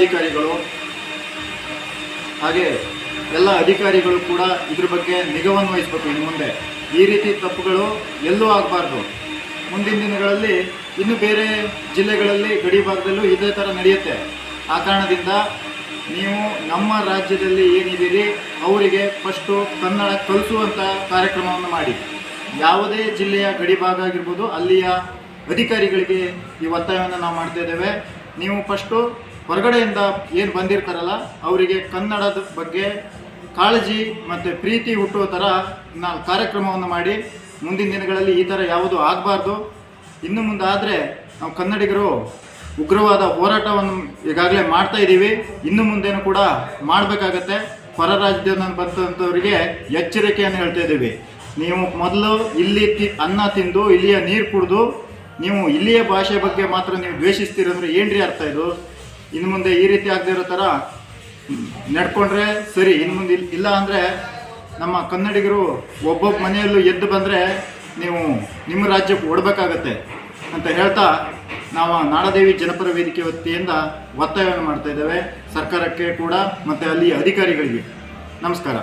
ಜಿಲ್ಲಾಧಿಕಾರಿಗಳು ಹಾಗೆ ಎಲ್ಲ ಅಧಿಕಾರಿಗಳು ಕೂಡ ಇದ್ರ ಬಗ್ಗೆ ನಿಗವನ್ನು ವಹಿಸಬೇಕು ಇನ್ನು ಮುಂದೆ. ಈ ರೀತಿ ತಪ್ಪುಗಳು ಎಲ್ಲೂ ಆಗಬಾರ್ದು. ಮುಂದಿನ ದಿನಗಳಲ್ಲಿ ಇನ್ನು ಬೇರೆ ಜಿಲ್ಲೆಗಳಲ್ಲಿ ಗಡಿ ಭಾಗದಲ್ಲೂ ಇದೇ ಥರ ನಡೆಯುತ್ತೆ. ಆ ಕಾರಣದಿಂದ ನೀವು ನಮ್ಮ ರಾಜ್ಯದಲ್ಲಿ ಏನಿದ್ದೀರಿ, ಅವರಿಗೆ ಫಸ್ಟು ಕನ್ನಡ ಕಲಿಸುವಂಥ ಕಾರ್ಯಕ್ರಮವನ್ನು ಮಾಡಿ. ಯಾವುದೇ ಜಿಲ್ಲೆಯ ಗಡಿ ಭಾಗ ಆಗಿರ್ಬೋದು, ಅಲ್ಲಿಯ ಅಧಿಕಾರಿಗಳಿಗೆ ಈ ಒತ್ತಾಯವನ್ನು ನಾವು ಮಾಡ್ತಾ ಇದ್ದೇವೆ. ನೀವು ಫಸ್ಟು ಹೊರಗಡೆಯಿಂದ ಏನು ಬಂದಿರ್ತಾರಲ್ಲ, ಅವರಿಗೆ ಕನ್ನಡದ ಬಗ್ಗೆ ಕಾಳಜಿ ಮತ್ತು ಪ್ರೀತಿ ಹುಟ್ಟುವ ಥರ ನಾವು ಕಾರ್ಯಕ್ರಮವನ್ನು ಮಾಡಿ, ಮುಂದಿನ ದಿನಗಳಲ್ಲಿ ಈ ಥರ ಯಾವುದು ಆಗಬಾರ್ದು. ಇನ್ನು ಮುಂದೆ ಆದರೆ ನಾವು ಕನ್ನಡಿಗರು ಉಗ್ರವಾದ ಹೋರಾಟವನ್ನು ಈಗಾಗಲೇ ಮಾಡ್ತಾ ಇದ್ದೀವಿ ಇನ್ನು ಮುಂದೇನು ಕೂಡ ಮಾಡಬೇಕಾಗತ್ತೆ. ಹೊರ ರಾಜ್ಯದಿಂದ ಬಂದಂಥವರಿಗೆ ಎಚ್ಚರಿಕೆಯನ್ನು ಹೇಳ್ತಾ ಇದ್ದೀವಿ ನೀವು ಮೊದಲು ಇಲ್ಲಿ ತಿ, ಅನ್ನ ತಿಂದು, ಇಲ್ಲಿಯ ನೀರು ಕುಡಿದು, ನೀವು ಇಲ್ಲಿಯ ಭಾಷೆ ಬಗ್ಗೆ ಮಾತ್ರ ನೀವು ದ್ವೇಷಿಸ್ತೀರಂದ್ರೆ ಏನ್ರಿ ಅರ್ಥ ಇದು? ಇನ್ನು ಮುಂದೆ ಈ ರೀತಿ ಆಗದೆ ಇರೋ ಥರ ನಡ್ಕೊಂಡ್ರೆ ಸರಿ ಇನ್ನು ಮುಂದೆ ಇಲ್ಲ ಅಂದರೆ ನಮ್ಮ ಕನ್ನಡಿಗರು ಒಬ್ಬೊಬ್ಬ ಮನೆಯಲ್ಲೂ ಎದ್ದು ಬಂದರೆ ನೀವು ನಿಮ್ಮ ರಾಜ್ಯಕ್ಕೆ ಓಡಬೇಕಾಗತ್ತೆ ಅಂತ ಹೇಳ್ತಾ ನಾವು ನಾಡದೇವಿ ಜನಪರ ವೇದಿಕೆ ವತಿಯಿಂದ ಒತ್ತಾಯವನ್ನು ಮಾಡ್ತಾ ಇದ್ದೇವೆ. ಸರ್ಕಾರಕ್ಕೆ ಕೂಡ ಮತ್ತು ಅಲ್ಲಿ ಅಧಿಕಾರಿಗಳಿಗೆ. ನಮಸ್ಕಾರ.